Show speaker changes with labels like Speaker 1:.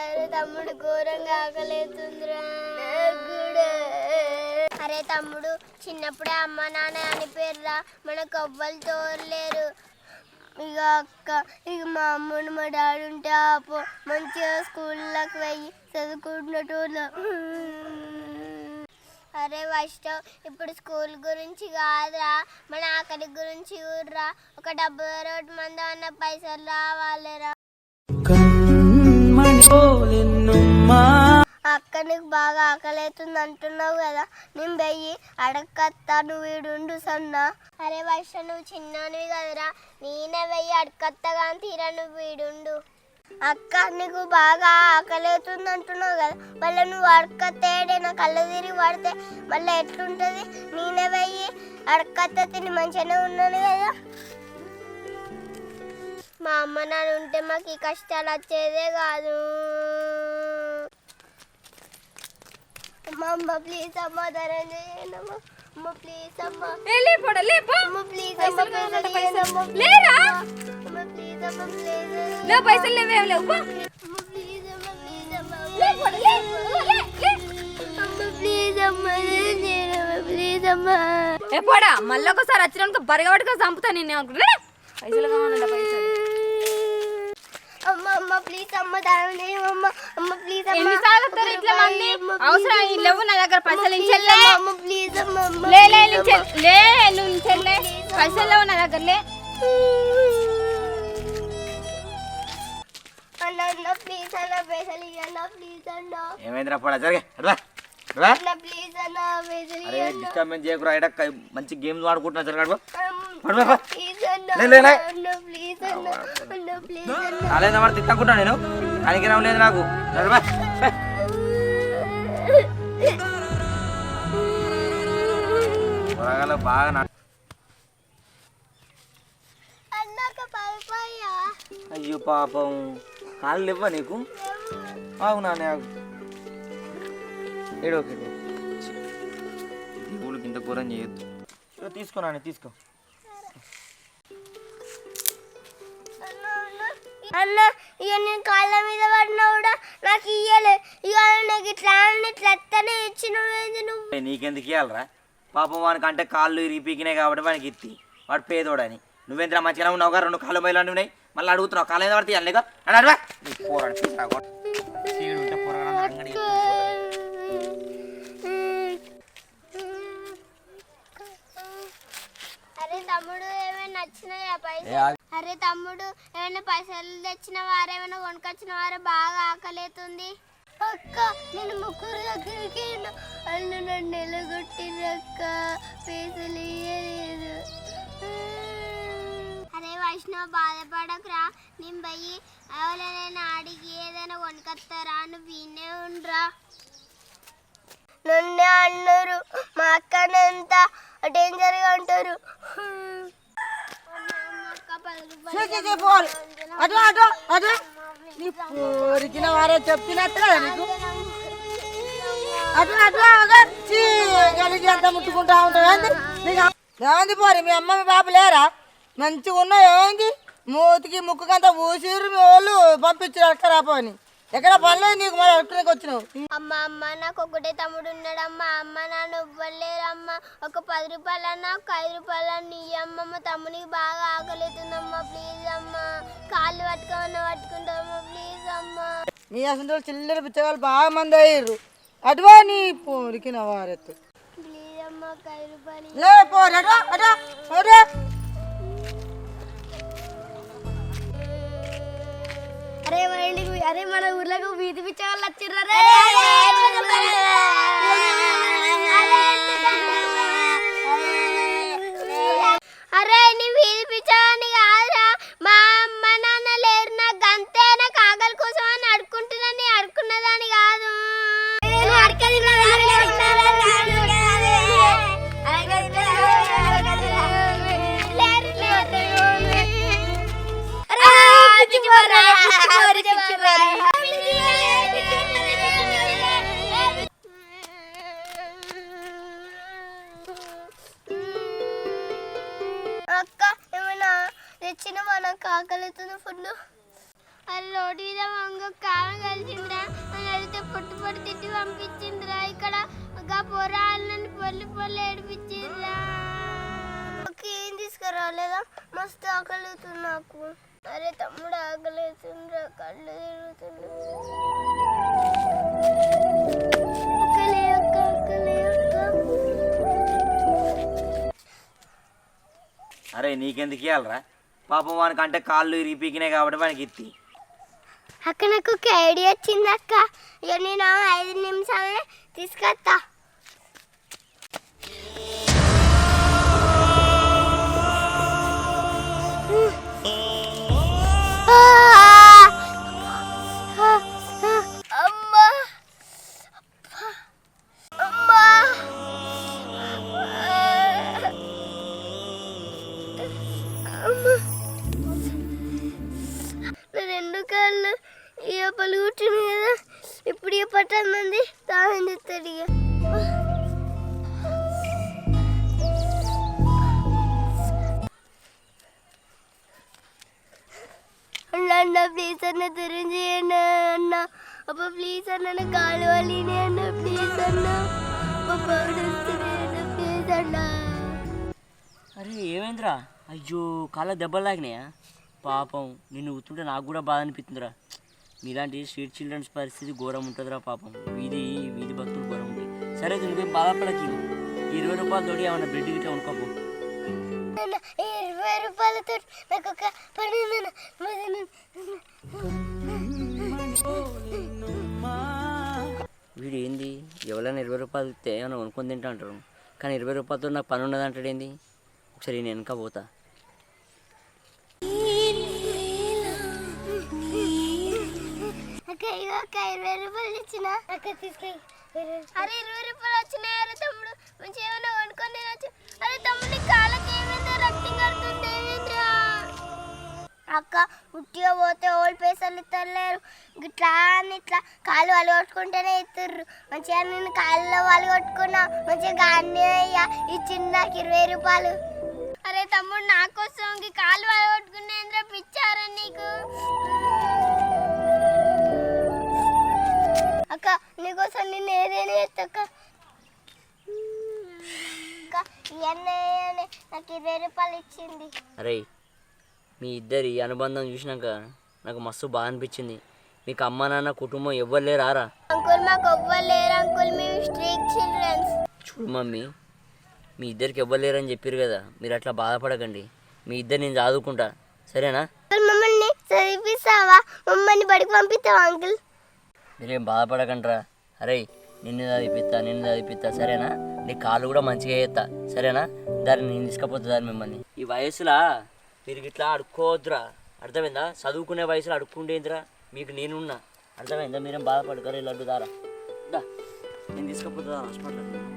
Speaker 1: అరే తమ్ముడు ఘోరంగా ఆకలేతుందిరా అరే తమ్ముడు చిన్నప్పుడే అమ్మ నాన్న అని పేర్రా. మనకు కొవ్వలు తోరలేరు. ఇక అక్క ఇక మా అమ్మను మా డాడీ ఉంటే ఆపో. మంచిగా స్కూళ్ళకి వెళ్ళి చదువుకుంటున్నట్టు అరే వైష్ణవ్ ఇప్పుడు స్కూల్ గురించి కాదురా మన ఆకలి గురించి ఊర్రా ఒక డెబ్బై రోడ్డు మంది అన్న పైసలు రావాలిరా? అక్క నీకు బాగా ఆకలి అవుతుంది అంటున్నావు కదా నేను వెయ్యి అడగత్తా నువ్వు వీడుండు సన్నా. అరే వైష్ణవ్ నువ్వు చిన్ననివి కదరా నేనే వెయ్యి అడగత్తా కానీ తీరా నువ్వు వీడుండు అక్క నీకు బాగా ఆకలి అవుతుంది అంటున్నావు కదా. మళ్ళీ నువ్వు అడకత్తేడే నా కళ్ళు తిరిగి పడితే మళ్ళీ ఎట్లుంటుంది? నేనే వెయ్యి అడకత్త తిని మంచిగానే ఉన్నాను కదా. మా అమ్మ నాన్న ఉంటే మాకు ఈ కష్టాలు వచ్చేదే కాదు. అమ్మ ప్లీజ్ అమ్మ ధరం చేయండి అమ్మ. ప్లీజ్ అమ్మ.
Speaker 2: లేపో.
Speaker 1: అమ్మ ప్లీజ్ అమ్మ
Speaker 2: లేరా? లే పైసలు లేవేం లేవు ఎప్పుడా మళ్ళీ ఒకసారి వచ్చినాక బరగబడిగా చంపుతా నేను అనుకుంటా పైసలు కావాలంట పైసలు
Speaker 1: అమ్మ అమ్మ ప్లీజ్ అమ్మ అమ్మ అమ్మ ప్లీజ్ అమ్మ
Speaker 2: ఎన్నిసార్లు వస్తారు ఇట్లా మంది? అవసరం ఈ లేవు నా దగ్గర పైసలు
Speaker 1: అమ్మ ప్లీజ్ అమ్మ
Speaker 2: లే లే లే నువ్వు పైసలు లేవు నా దగ్గర లే
Speaker 1: అన్న ప్లీజ్ అన్న పైసలు ఇయ్యన్న ప్లీజ్ అన్న.
Speaker 3: ఏమైందిరా పోడా జరిగే అట్లా. రా
Speaker 1: అన్న ప్లీజ్ అన్న పైసలు
Speaker 3: అరే
Speaker 1: ఇయ్యన్న
Speaker 3: డిస్టర్బెన్స్ చేయకురా మంచి గేమ్స్ ఆడుకుంటున్నా జరగడు.
Speaker 1: ప్లీజ్ అన్న అన్న అన్న
Speaker 3: మరి తిట్టనుకుంటా నేను? లేదు నాకు. బాగా అయ్యో పాపం. కాళ్ళు ఇవ్వ నీకు? ఆగు నాన్న ఆగు. ఏడో ఒకటి దేవుడికి ఇంత ఘోరం చేయొద్దు. తీసుకో నాన్న తీసుకో.
Speaker 1: అన్న ఇక నేను కాళ్ళ మీద పడినా కూడా నాకు ఇయ్యలే. ఇక నాకు ఇట్లా ఇట్లా ఏంది నువ్వు?
Speaker 3: ఏ, నీకెందుకు ఇవ్వాలరా పాపం వానికి అంటే కాళ్ళు ఇరిగి పీకినాయి కాబట్టి వానికి ఇత్తి. వాడు పేదోడని. నువ్వేంద్రా మంచిగా ఉన్నావు రెండు కాళ్ళు బయలు ఉన్నాయి. మళ్ళీ అడుగుతున్నావు మీద పడితే ఇవ్వాలి అడవా.
Speaker 1: అరే తమ్ముడు ఏమైనా పైసలు?
Speaker 3: ఆగు.
Speaker 1: అరే తమ్ముడు ఏమైనా పైసలు తెచ్చిన వారు ఏమైనా కొనుకొచ్చిన వారు బాగా ఆకలేతుంది. అక్క నేను ముగ్గురు దగ్గరికి అల్లు నన్ను ఎలగొట్టినక్క పైసలు ఇయ్యలేదు. వైష్ణవ్ బాధపడకురా నేను పోయి ఎవరైనా అడిగి ఏదైనా కొనుకొస్తారా నువ్వు వినే ఉండరా. నన్నే అన్నారు. మా అక్కనంత డేంజర్గా అంటారు.
Speaker 4: అటు అటు అటు. నీ పోరికిన వారే చెప్పినట్టు కదా నీకు అటు అటు కలిగి అంతా ముట్టుకుంటా ఉంటావు. నీకు పోరి మీ అమ్మ మీ బాబు లేరా? మంచిగా ఉన్నావు ఏమైంది? మూతికి ముక్కుకంతా ఊసిరు మీ వాళ్ళు పంపించారు అక్కడ పోని. ఎక్కడ పనిలేదు నీకు మరి అక్కడికి వచ్చినావు?
Speaker 1: అమ్మ అమ్మ నాకు ఒకటే తమ్ముడు ఉన్నాడమ్మా. అమ్మ నాన్న ఇవ్వలేరమ్మా ఒక పది రూపాయలన్నా ఒక ఐదు రూపాయలన్నా ఇయ్యమ్మ. తమ్మునికి బాగా ఆకలితుందమ్మా ప్లీజ్ అమ్మా. కాళ్ళు పట్టుకోమన్నా పట్టుకుంటామమ్మా ప్లీజ్ అమ్మా.
Speaker 4: మీ అసలు చిల్లర పిచ్చగాళ్ళు బాగా మంది అయ్యారు అటువా నీ పోరికిన వారెత్తు.
Speaker 1: ప్లీజ్ అమ్మా ఒక ఐదు రూపాయలు అరే మన ఊర్లోకి వీధి పిచ్చే వాళ్ళు వచ్చిర్రే తెచ్చిన మనకు ఆకలితుంది ఫుడ్ అది రోడ్డు మీద వంగ కారం కలిసిందిరా. అని అడిగితే పొట్టు పొట్టు తిట్టి పంపించిందిరా. ఇక్కడ ఒక పొరాలని పొల్లి పొల్లి ఏడిపించిందిరా. ఏం తీసుకురాలేదా? మస్తు ఆకలితుంది నాకు. అరే తమ్ముడు ఆకలితుందిరా కళ్ళు తిరుగుతుంది.
Speaker 3: అరే నీకెందుకు ఇవ్వాలరా పాపం వానికి అంటే కాళ్ళు ఇరిపీకినాయి కాబట్టి వానికి ఇత్తి
Speaker 1: అక్క నాకు ఒక ఐడియా వచ్చింది అక్క. ఇక నేను ఐదు నిమిషాలనే తీసుకొస్తా. అమ్మా ఇక కూర్చుని కదా? ఇప్పుడు ఇక పట్టంది తాహం చెప్తాడు ఇక అన్న అన్న ప్లీజ్ అన్న దూరం అన్న. అప్ప ప్లీజ్ అన్న నా కాలు అన్న ప్లీజ్ అన్న. ప్లీజ్ అన్న
Speaker 5: అరే ఏమైందిరా? అయ్యో కాళ్ళ దెబ్బలు లాగినాయా పాపం నిన్ను ఊతుంటే నాకు కూడా బాధ అనిపిస్తుందిరా. మీలాంటి స్ట్రీట్ చిల్డ్రన్స్ పరిస్థితి ఘోరం ఉంటుందిరా పాపం. వీధి వీధి భక్తులు ఘోరం ఉంటాయి. సరే నువ్వేం బాధపడకి ఇరవై రూపాయలు తోడి ఏమన్నా బ్రెడ్ గిట్లా
Speaker 1: ఈ ఇరవై రూపాయలతో నాకు ఒక పని
Speaker 5: వీడు ఏంది? ఎవరైనా ఇరవై రూపాయలు ఇస్తే ఏమైనా కొనుక్కొని తింటా అంటారు. కానీ ఇరవై రూపాయలతో నాకు పని ఉండదు అంటాడు ఏంది? ఒకసారి నేను వెనక పోతా.
Speaker 1: ఇగో అక్క ఇరవై రూపాయలు ఇచ్చిన. అక్క తీసుకెళ్ళి అరే ఇరవై రూపాయలు వచ్చినాయి అరే తమ్ముడు. మంచిగా ఏమైనా వండుకొని తినొచ్చు. అరే తమ్ముడి కాళ్ళకి ఏమైందో? రక్తం కడుతుంది ఏమైందిరా అక్క ఉట్టిగా పోతే ఓల్డ్ పైసలు ఇస్తలేరు ఇట్లా అని ఇట్లా కాళ్ళు వాళ్ళు కొట్టుకుంటేనే ఇస్తుర్రు మంచిగా నేను కాళ్ళలో వాళ్ళు కొట్టుకున్నా మంచిగా గాన్ని అయ్యా ఇచ్చింది నాకు ఇరవై రూపాయలు. అరే తమ్ముడు నా కోసం ఈ కాళ్ళు వాళ్ళు కొట్టుకునేంద్ర పిచ్చారా నీకు? అక్క నీకోసం నిన్ను ఏదైనా ఎత్తక్క అక్క. ఇవన్నీ నాకు ఇరవై రూపాయలు ఇచ్చింది.
Speaker 5: అరే మీ ఇద్దరి అనుబంధం చూసినాక నాకు మస్తు బాధ అనిపించింది. మీకు అమ్మ నాన్న కుటుంబం ఎవ్వరు లేరారా
Speaker 1: అంకుల్ మాకు ఎవ్వరు లేరు అంకుల్ మేము స్ట్రీట్ చిల్డ్రన్స్.
Speaker 5: చూడు మమ్మీ మీ ఇద్దరికి ఎవ్వరు లేరని చెప్పారు కదా మీరు అట్లా బాధపడకండి. మీ ఇద్దరు నేను చదువుకుంటా. సరేనా?
Speaker 1: మమ్మల్ని చదివిస్తావా మమ్మల్ని బడికి పంపిస్తావా అంకుల్?
Speaker 5: మీరేం బాధపడకండిరా. అరే నిన్ను చదివిపిస్తా నిన్ను చదివిపిస్తా సరేనా? నీ కాళ్ళు కూడా మంచిగా వేస్తా సరేనా? దాన్ని నేను తీసుకపోతా దాన్ని మిమ్మల్ని. ఈ వయసులా మీరు ఇట్లా అడుక్కోవద్దురా. అర్థమైందా? చదువుకునే వయసులో అడుక్కుండేందిరా మీకు నేనున్నా. అర్థమైందా? మీరేం బాధపడకరే లడ్డు దారా. నేను తీసుకపోతుందా హాస్పిటల్